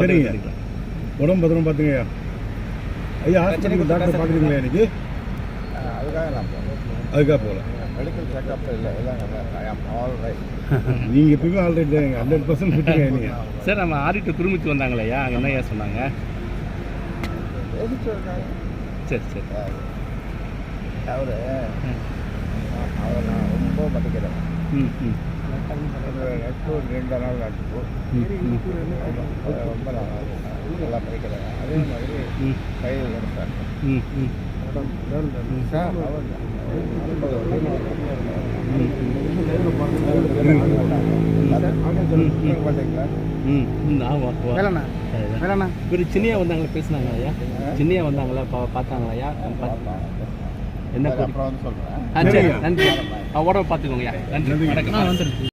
சரிங்க. உடம்பு பத்திரமா பார்த்துங்க ஐயா ஹாஸ்பிட்டலுக்கு டாக்டர் பார்க்குறீங்களா இன்னைக்கு? அதுக்காக நான் போகிறேன் அதுக்காக போகல. மெடிக்கல் செக்அப் இல்லை நீங்கள் எப்பயுமே ஆல்ரெடி ஹண்ட்ரட் பர்சன்ட் ஃபிட்டுங்க நீங்கள் சார் நம்ம ஆடிட்டு துருமிச்சு வந்தாங்களேயா அங்கே என்ன ஐயா சொன்னாங்க சரி சரி. அவர் அவரை நான் ரொம்ப மதிக்கிறேன். ம் ம். நட்பு நீண்ட நாள் அதை ரொம்ப நல்லா மதிக்கிறேன் அதே மாதிரி ம் கையில் கொடுத்தார் ம் ம் சார் அவர் பார்த்தீங்களா ம் ம் ஆமாம் வேலைண்ணா. வேலைண்ணா. இவர் சின்னியா வந்தாங்களே? பேசுனாங்க ஐயா? சின்னியா வந்தாங்களா? பா பார்த்தாங்களா ஐயா? என்ன அப்புறம் வந்து சரி நன்றி உடம்பு பார்த்துக்கோங்க ஐயா. நன்றி வணக்கம்.